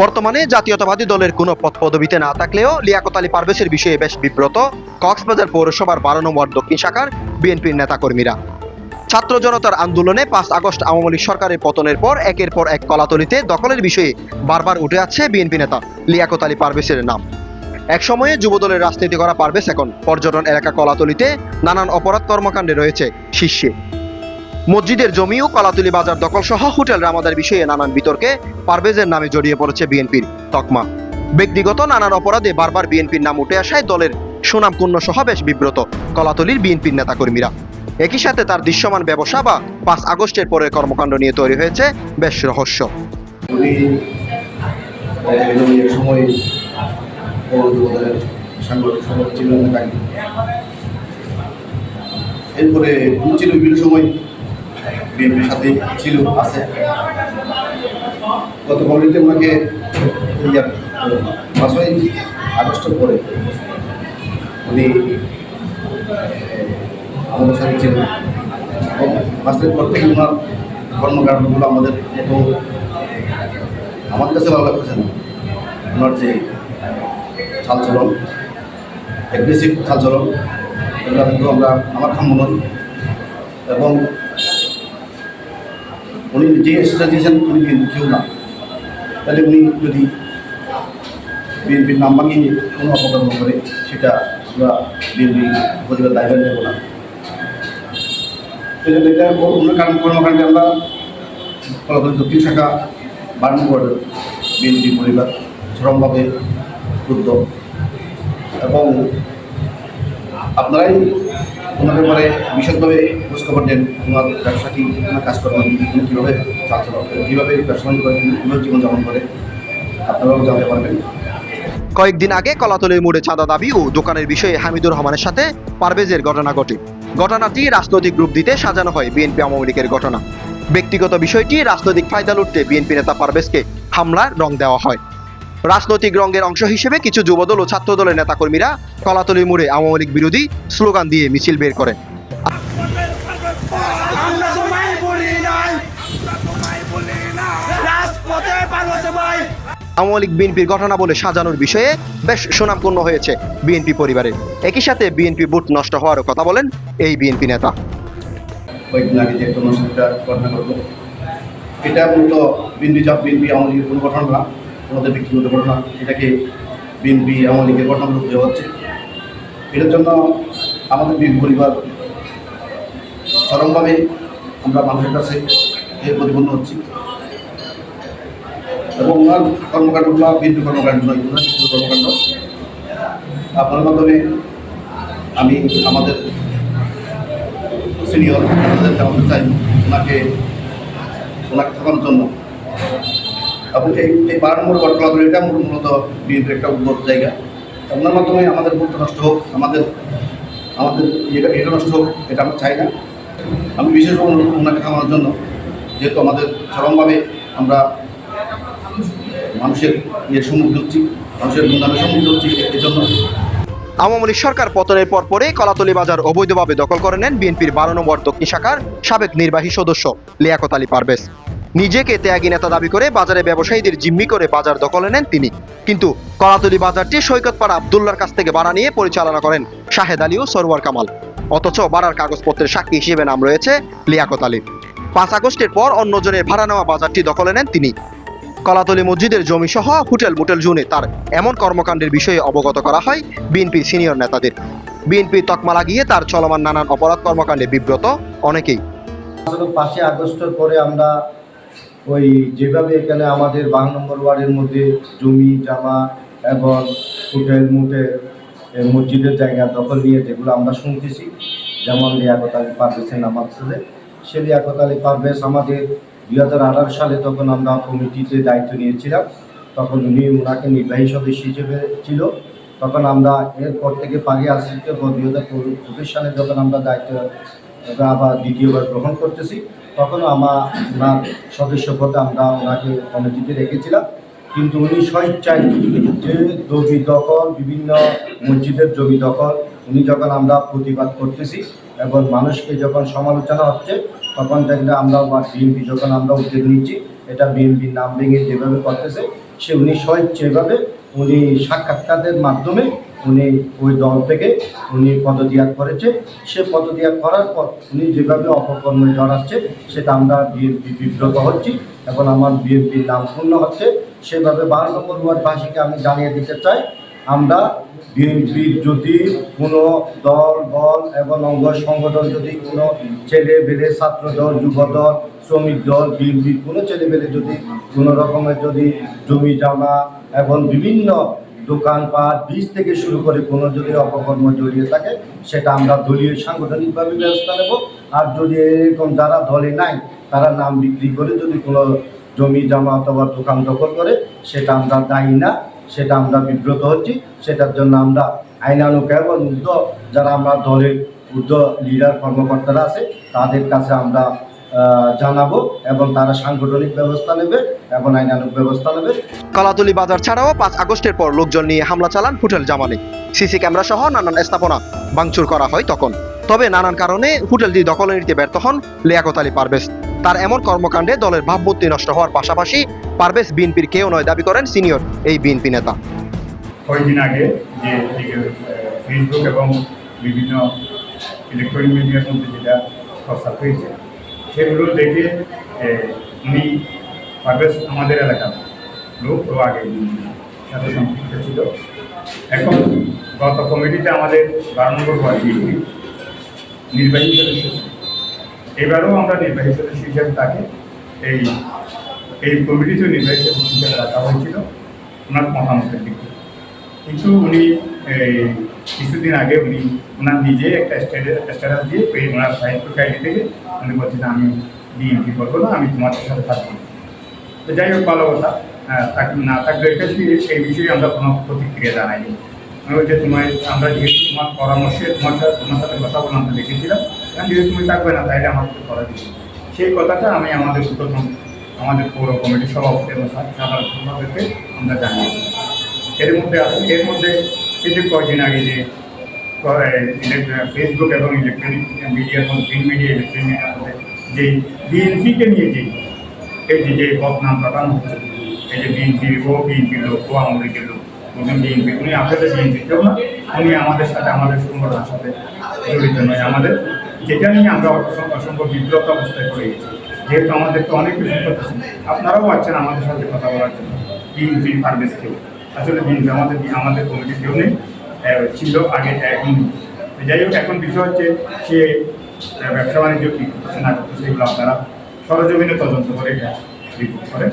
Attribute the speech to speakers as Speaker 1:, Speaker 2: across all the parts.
Speaker 1: বর্তমানে জাতীয়তাবাদী দলের কোনো পদ পদবিতে না থাকলেও লিয়াকত আলী পারভেজের বিষয়ে বেশ বিব্রত। কক্সবাজার পৌরসভার বারো নম্বর দক্ষিণ শাখার বিএনপির নেতাকর্মীরা। ছাত্র জনতার আন্দোলনে পাঁচ আগস্ট আওয়ামী লীগ সরকারের পতনের পর একের পর এক কলাতলিতে দখলের বিষয়ে বারবার উঠে আসছে বিএনপি নেতা লিয়াকত আলী পারভেজের নাম। এক সময়ে যুবদলের রাজনীতি করা পারভেজ এখন। পর্যটন এলাকা কলাতলিতে নানান অপরাধ কর্মকাণ্ডে রয়েছে শীর্ষে। মসজিদের জমি ও কলাতুলি বাজার দখল সহ হোটেল রামাদার বিষয়ে নানান বিতর্কে পারভেজের নামে জড়িয়ে পড়েছে বিএনপির তকমা। ব্যক্তিগত নানান অপরাধে বারবার বিএনপির নাম উঠে আসায় দলের সুনামপূর্ণ সহ বেশ বিব্রত কলাতলির বিএনপির নেতাকর্মীরা। একই সাথে তার দৃশ্যমান ব্যবসা বা পাঁচ আগস্টের পরের কর্মকাণ্ড নিয়ে তৈরি হয়েছে বেশ রহস্য।
Speaker 2: পৌর এরপরে বিভিন্ন সময়। বিএনপির সাথে ছিল, আছে। গত কমিটিতে ওনাকে পাঁচই আগস্টের পরে উনি আমাদের সাথে ছিলেন। এবং মাসের পর থেকে ওনার কর্মকাণ্ডগুলো আমাদের মতো আমাদের কাছে ভালো লাগতেছে না। ওনার যে চালচলন অ্যাগ্রেসিভ চালচলন, এগুলো কিন্তু আমরা, আমার নয়। এবং উনি যে দিয়েছেন, উনি কেউ না। তাহলে উনি যদি বিএনপির নাম ভাঙিয়ে কোনো অপকর্ম করে, সেটা আমরা বিএনপি প্রতিবাদ দায়িত্ব নেব না। কারণ কর্মকাণ্ডে আমরা ফলাফল দক্ষিণ শাখা বার্নগড় বিএনপি পরিবার চরমভাবে ক্ষুব্ধ এবং আপনারাই ওনার ব্যাপারে বিশদভাবে খোঁজখবর দেন ওনার ব্যবসা কি, ওনার কাজকর্ম কীভাবে চালচল কীভাবে ব্যবসা বাণিজ্য করে, কীভাবে জীবনযাপন করে, আপনারাও জানতে পারবেন।
Speaker 1: কয়েকদিন আগে কলাতলির মোড়ে চাঁদা দাবি ও দোকানের বিষয়ে হামিদুর রহমানের সাথে পারভেজের ঘটনা ঘটে। ঘটনাটি রাজনৈতিক গ্রুপ দিতে সাজানো হয় বিএনপি আওয়ামী লীগের ঘটনা। ব্যক্তিগত বিষয়টি রাজনৈতিক ফায়দা লুটতে বিএনপি নেতা পারভেজকে হামলার রং দেওয়া হয়। রাজনৈতিক রঙের অংশ হিসেবে কিছু যুবদল ও ছাত্রদলের নেতাকর্মীরা কলাতলি মোড়ে আওয়ামী লীগ বিরোধী স্লোগান দিয়ে মিছিল বের করেন। আওয়ামী লীগ বিএনপির ঘটনা বলে সাজানোর বিষয়ে বেশ সুনামপূর্ণ হয়েছে বিএনপি পরিবারের একই সাথে বিএনপি বুথ নষ্ট হওয়ারও কথা বলেন এই বিএনপি নেতা।
Speaker 2: কয়েকদিন আগে যে একটা অনুষ্ঠানটা ঘটনা ঘটলো এটা মূলত বিএনপি জব বিএনপি আওয়ামী লীগের কোনো ঘটনা না। আমাদের ব্যক্তিগত ঘটনা, এটাকে বিএনপি আওয়ামী লীগের ঘটনাগুলো দেওয়া হচ্ছে এটার জন্য আমাদের বিএনপি পরিবার চরমভাবে আমরা মানুষের কাছে এর প্রতিপন্ন হচ্ছি। এবং ওনার কর্মকাণ্ডগুলো বিএনপি কর্মকাণ্ড নয়, ওনার কর্মকাণ্ড। আপনার মাধ্যমে আমি আমাদের সিনিয়র আমাদের চাই, ওনাকে ওনাকে থাকার জন্য। এবং এই এই বারো নম্বর ঘটনা এটা মূলত বিএনপির একটা উন্নত জায়গা। আপনার মাধ্যমে আমাদের মুক্ত নষ্ট হোক, আমাদের আমাদের এটা এটা নষ্ট হোক, এটা আমরা চাই না। আমি বিশেষভাবে অনুরোধ ওনাকে থামানোর জন্য যেহেতু আমাদের চরমভাবে আমরা মানুষের ইয়ে সম্মুখীন হচ্ছি মানুষের গুণামের সম্মুখীন হচ্ছি এই জন্য
Speaker 1: আওয়ামী লীগ সরকার পতনের পর পরে কলাতলি বাজার অবৈধভাবে দখল করে নেন বিএনপির বারো নম্বর দক্ষিণ শাখার সাবেক নির্বাহী সদস্য লিয়াকত আলী পারভেজ। নিজেকে ত্যাগী নেতা দাবি করে বাজারে ব্যবসায়ীদের জিম্মি করে বাজার দখলে নেন তিনি। কিন্তু কলাতলি বাজারটি সৈকতপাড়া আবদুল্লার কাছ থেকে ভাড়া নিয়ে পরিচালনা করেন শাহেদ আলী ও সরওয়ার কামাল। অথচ ভাড়ার কাগজপত্রের সাক্ষী হিসেবে নাম রয়েছে লিয়াকত আলী। পাঁচ আগস্টের পর অন্যজনের ভাড়া নেওয়া বাজারটি দখলে নেন তিনি। কলাতলি মসজিদের জমি সহ হোটেল মোটেল জুনে তার এমন কর্মকাণ্ডের বিষয়ে অবগত করা হয় বিএনপির সিনিয়র নেতাদের। বিএনপি তকমা লাগিয়ে তার চলমান নানান অপরাধ কর্মকাণ্ডে বিব্রত অনেকেই।
Speaker 3: পাঁচই আগস্টের পরে আমরা ওই যেভাবে এখানে আমাদের বারো নম্বর ওয়ার্ডের মধ্যে জমি, জামা এবং হোটেল, মুটেল মসজিদের জায়গা দখল নিয়ে যেগুলো আমরা শুনতেছি, যেমন লিয়াকত আলী পারভেজের নাম আসছে সে লিয়াকত আলী পারভেজ আমাদের দুই হাজার আঠারো সালে তখন আমরা কমিটিতে দায়িত্ব নিয়েছিলাম। তখন উনি ওনাকে নির্বাহী সদস্য হিসেবে ছিল। তখন আমরা এরপর থেকে পাগে আসতে দুই হাজার সালে যখন আমরা দায়িত্ব আবার দ্বিতীয়বার গ্রহণ করতেছি তখনও আমার ওনার সদস্য পদে আমরা ওনাকে কমিটিতে রেখেছিলাম। কিন্তু উনি স্বেচ্ছায় যে জমি দখল, বিভিন্ন মসজিদের জমি দখল, উনি যখন আমরা প্রতিবাদ করতেছি এবং মানুষকে যখন সমালোচনা হচ্ছে, তখন দেখলে আমরা বা বিএনপি যখন আমরা উদ্যোগ নিচ্ছি, এটা বিএনপির নাম ভেঙে যেভাবে করতেছে, সে উনি স্বেচ্ছাভাবে উনি সাক্ষাৎকারের মাধ্যমে উনি ওই দল থেকে উনি পদত্যাগ করেছে। সে পদত্যাগ করার পর উনি যেভাবে অপকর্মে জড়াচ্ছে, সেটা আমরা বিএনপি বিব্রত হচ্ছি। এবং আমার বিএনপির নাম পূর্ণ হচ্ছে। সেভাবে বারো নম্বর ওয়ার্ডবাসীকে আমি জানিয়ে দিতে চাই, আমরা বিএনপির যদি কোনো দল, বল এবং অঙ্গ সংগঠন যদি কোনো ছেলে বেলে ছাত্র দল, যুব দল, শ্রমিক দল বিএনপির কোনো ছেলে বেলে যদি কোনো রকমের যদি জমি জামা এবং বিভিন্ন দোকানপাট বীজ থেকে শুরু করে কোনো যদি অপকর্ম জড়িয়ে থাকে, সেটা আমরা দলীয় সাংগঠনিকভাবে ব্যবস্থা নেব। আর যদি এরকম যারা দলে নাই, তারা নাম বিক্রি করে যদি কোনো জমি জামা অথবা দোকান দখল করে, সেটা আমরা দায়ী না, সেটা আমরা বিব্রত হচ্ছি। সেটার জন্য আমরা আইনানুক এবং উদ্ধ যারা আমরা দলের উদ্ধ লিডার কর্মকর্তারা আছে, তাদের কাছে আমরা জানাব এবং তারা সাংগঠনিক ব্যবস্থা নেবে এবং আইনানুক ব্যবস্থা নেবে।
Speaker 1: কলাতলি বাজার ছাড়াও পাঁচ আগস্টের পর লোকজন নিয়ে হামলা চালান হোটেল জামানে সিসি ক্যামেরা সহ নানান স্থাপনা ভাঙচুর করা হয় তখন। তবে নানান কারণে হোটেলটি দখলে নিতে ব্যর্থ হন লিয়াকত আলী পারভেজ। তার এমন কর্মকাণ্ডে দলের ভাবমূর্তি নষ্ট হওয়ার পাশাপাশি পারভেজ বিএনপির কেউ নয় দাবি করেন সিনিয়র এই বিএনপি নেতা।
Speaker 4: কয়েকদিন আগে যে ফেসবুক এবং বিভিন্ন ইলেকট্রনিক মিডিয়ার মধ্যে যেটা প্রস্তাব হয়েছে সেগুলো দেখে উনি পারভেজ আমাদের এলাকার লোক তো আগে সাথে সম্পৃক্ত ছিল এখন গত কমিটিতে আমাদের বারো নম্বর ওয়ার্ড নির্বাহী সদস্য। এবারও আমরা নির্বাহী সদস্য হিসেবে তাকে এই এই কমিটিতে নির্বাহী সদস্য হিসেবে রাখা হয়েছিল ওনার মতামতের দিক। কিন্তু উনি এই, কিছুদিন আগে উনি ওনার নিজে একটা স্ট্যাটাস দিয়ে ওনার সাহিত্য আইডি থেকে উনি বলছেন আমি বিএনপি করব না, আমি তোমাদের সাথে থাকব তো যাই হোক, ভালো কথা। না থাকলে এটা সেই বিষয়ে আমরা কোনো প্রতিক্রিয়া জানাইনি। আমি বলছি তোমার আমরা যেহেতু তোমার পরামর্শে তোমার সাথে তোমার সাথে কথা বলে আমরা দেখেছিলাম। কারণ যেহেতু তুমি থাকবে না, তাইলে আমাকে করা দিচ্ছি সেই কথাটা আমি আমাদের প্রথম, আমাদের পৌর কমিটির সভাপতি এবং সাধারণ সম্পাদককে আমরা জানিয়েছি। এর মধ্যে এর মধ্যে এই যে কয়েকদিন আগে যে ফেসবুক এবং ইলেকট্রনিক মিডিয়ার এবং প্রিন্ট মিডিয়া, ইলেকট্রনিক মধ্যে যে বিএনপিকে নিয়ে যে, এই যে যে বদনাম পাঠানো হচ্ছে, এই যে বিএনপি, ও বিএনপি লোক, ও লীগের লোক, নতুন বিএনপি, উনি আপনাদের বিএনপি কেউ না উনি আমাদের সাথে, আমাদের সংগঠনের সাথে জড়িত নয়, আমাদের যেটা নিয়ে আমরা অসংখ্য বিব্রত অবস্থায় পড়ে গেছি, যেহেতু আমাদেরকে অনেক কিছু আপনারাও আছেন আমাদের সাথে কথা বলার জন্য বিএনপি ফার্মেস কেউ? আসলে আমাদের আমাদের কমিটির কেউ নেই। ছিল আগে এখন যাই হোক, এখন বিষয় হচ্ছে সে ব্যবসা বাণিজ্য কী করতেছে না করতেছে এগুলো আপনারা সরজমিনে তদন্ত করে রিপোর্ট করেন।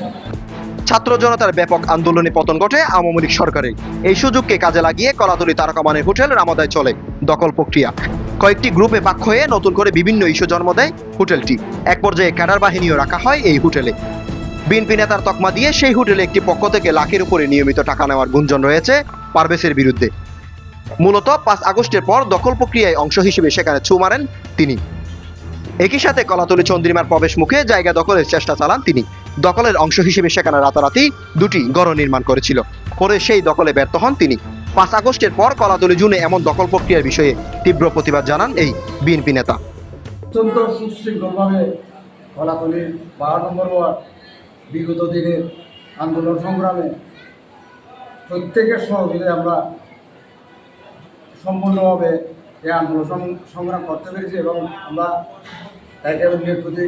Speaker 1: ছাত্র জনতার ব্যাপক আন্দোলনে পতন ঘটে আওয়ামী লীগ সরকারের। এই সুযোগকে কাজে লাগিয়ে কলাতলি তারকামানের হোটেল রামাদায় চলে। দখল প্রক্রিয়া। কয়েকটি গ্রুপে ভাগ হয়ে নতুন করে বিভিন্ন ইস্যু জন্ম দেয় হোটেলটি। এক পর্যায়ে ক্যাডার বাহিনীও রাখা হয় এই হোটেলে। বিএনপি নেতার তকমা দিয়ে সেই হোটেলে একটি পক্ষ থেকে লাখের উপরে নিয়মিত টাকা নেওয়ার গুঞ্জন রয়েছে পারভেজের বিরুদ্ধে। মূলত পাঁচ আগস্টের পর দখল প্রক্রিয়ায় অংশ হিসেবে সেখানে ছু মারেন তিনি। একই সাথে কলাতলি চন্দ্রিমার প্রবেশ মুখে জায়গা দখলের চেষ্টা চালান তিনি। দখলের অংশ হিসেবে সেখানে রাতারাতি দুটি গড় নির্মাণ করেছিল। পরে সেই দখলে ব্যর্থ হন তিনি। পাঁচ আগস্টের পর কলাতলি জুনে এমন দখল প্রক্রিয়ার বিষয়ে তীব্র প্রতিবাদ জানান এই বিএনপি নেতা।
Speaker 5: বারো নম্বর ওয়ার্ড বিগত দিনের আন্দোলন সংগ্রামে প্রত্যেকের সহযোগে আমরা সম্পূর্ণভাবে এই আন্দোলন সংগ্রাম করতে পেরেছি এবং আমরা একে অন্যের প্রতি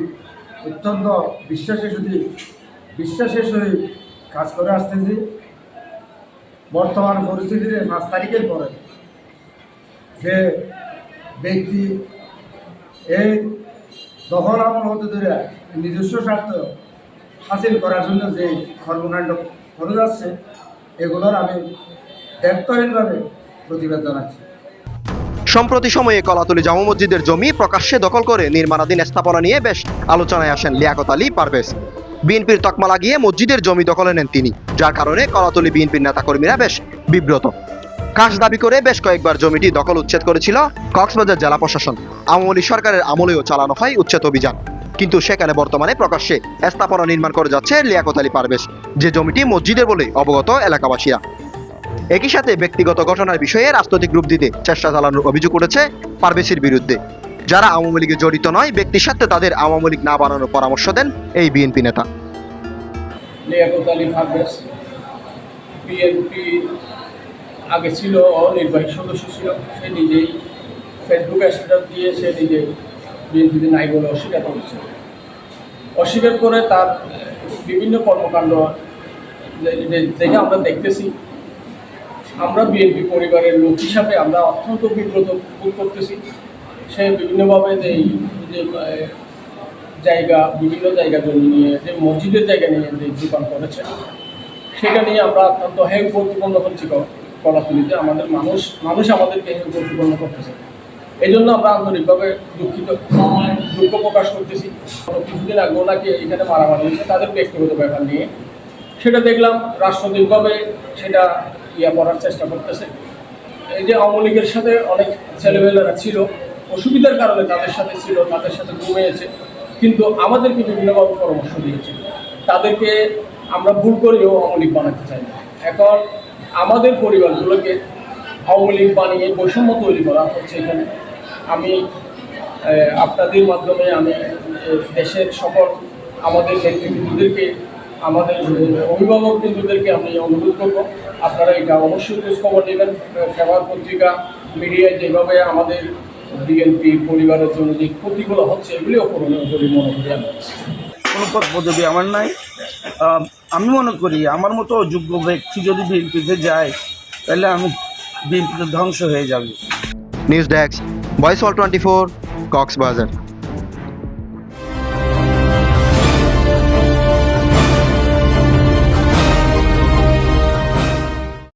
Speaker 5: অত্যন্ত বিশ্বাসের সাথে বিশ্বাসের সহিত কাজ করে আসতেছি। বর্তমান পরিস্থিতিতে পাঁচ তারিখের পরে যে ব্যক্তি এই দখল আমল হতে ধরে নিজস্ব স্বার্থ হাসিল করার জন্য যে কর্মকাণ্ড করে যাচ্ছে, এগুলোর আমি দায়িত্বহীনভাবে প্রতিবাদ জানাচ্ছি।
Speaker 1: সম্প্রতি সময়ে কলাতলি জামা মসজিদের জমি প্রকাশ্যে দখল করে নির্মাণাধীন স্থাপনা নিয়ে বেশ আলোচনায় আসেন লিয়াকত আলী পারভেজ। বিএনপির তকমা লাগিয়ে মসজিদের জমি দখলে নেন তিনি, যার কারণে কলাতলি বিএনপির নেতাকর্মীরা বেশ বিব্রত। কাজ দাবি করে বেশ কয়েকবার জমিটি দখল উচ্ছেদ করেছিল কক্সবাজার জেলা প্রশাসন। আওয়ামী সরকারের আমলেও চালানো হয় উচ্ছেদ অভিযান। কিন্তু সেখানে বর্তমানে প্রকাশ্যে স্থাপনা নির্মাণ করে যাচ্ছে লিয়াকত আলী পারভেজ, যে জমিটি মসজিদের বলে অবগত এলাকাবাসীরা। একই সাথে ব্যক্তিগত ঘটনার বিষয়ে রাজনৈতিক রূপ দিতে চেষ্টা চালানোর অভিযোগ উঠেছে পারভেজের বিরুদ্ধে। যারা আওয়ামী লীগে জড়িত নয় ব্যক্তির সাথে তাদের আওয়ামী লীগ না বানানোর পরামর্শ দেন এই বিএনপি নেতা।
Speaker 6: বিএনপি আগে ছিল নির্বাহী সদস্য ছিল, সে নিজেই ফেসবুক স্ট্যাটাস দিয়ে সে নিজে বিএনপিতে নাই বলে অস্বীকার করেছে। অস্বীকার করে তার বিভিন্ন কর্মকাণ্ড যেটা আমরা দেখতেছি। আমরা বিএনপি পরিবারের লোক হিসাবে আমরা অত্যন্ত বিব্রত বোধ করতেছি। সে বিভিন্নভাবে যে জায়গা, বিভিন্ন জায়গা জমি নিয়ে, যে মসজিদের জায়গা নিয়ে যে দোকান করেছে, সেটা নিয়ে আমরা অত্যন্ত হেয় প্রতিপন্ন হচ্ছি কলাতুলিতে আমাদের মানুষ মানুষ আমাদেরকে হেয় প্রতিপন্ন করতেছে। এই জন্য আমরা আন্তরিকভাবে দুঃখিত দুঃখ প্রকাশ করতেছি। কিছুদিন আগে ওনাকে এখানে মারামারি হয়েছে, তাদের ব্যক্তিগত ব্যাপার নিয়ে। সেটা দেখলাম রাষ্ট্রনিকভাবে সেটা ইয়া করার চেষ্টা করতেছে। এই যে আওয়ামী লীগের সাথে অনেক ছেলেমেয়েরা ছিল, অসুবিধার কারণে তাদের সাথে ছিল, তাদের সাথে ঘুমিয়েছে, কিন্তু আমাদেরকে বিভিন্নভাবে পরামর্শ দিয়েছে। তাদেরকে আমরা ভুল করেও আওয়ামী লীগ বানাতে চাই এখন আমাদের পরিবারগুলোকে আওয়ামী লীগ বানিয়ে বৈষম্য তৈরি করা হচ্ছে এখানে। আমি আপনাদের মাধ্যমে আমি দেশের সকল আমাদের নেতৃবৃন্দদেরকে, আমাদের অভিভাবক বিন্দুদেরকে আমি অনুরোধ করব, আপনারা এটা অবশ্যই খোঁজ খবর নেবেন। ফেভার পত্রিকা মিডিয়ায় যেভাবে আমাদের বিএনপি পরিবারের জন্য যে ক্ষতিগুলো হচ্ছে, এগুলিও করণীয় বলে মনে করি
Speaker 7: কোনো পদ পদবি আমার নাই আমি মনে করি আমার মতো যোগ্য ব্যক্তি যদি বিএনপিতে যায়, তাহলে আমি বিএনপিতে ধ্বংস হয়ে যাবে
Speaker 1: news desk voice all twenty four Cox's Bazar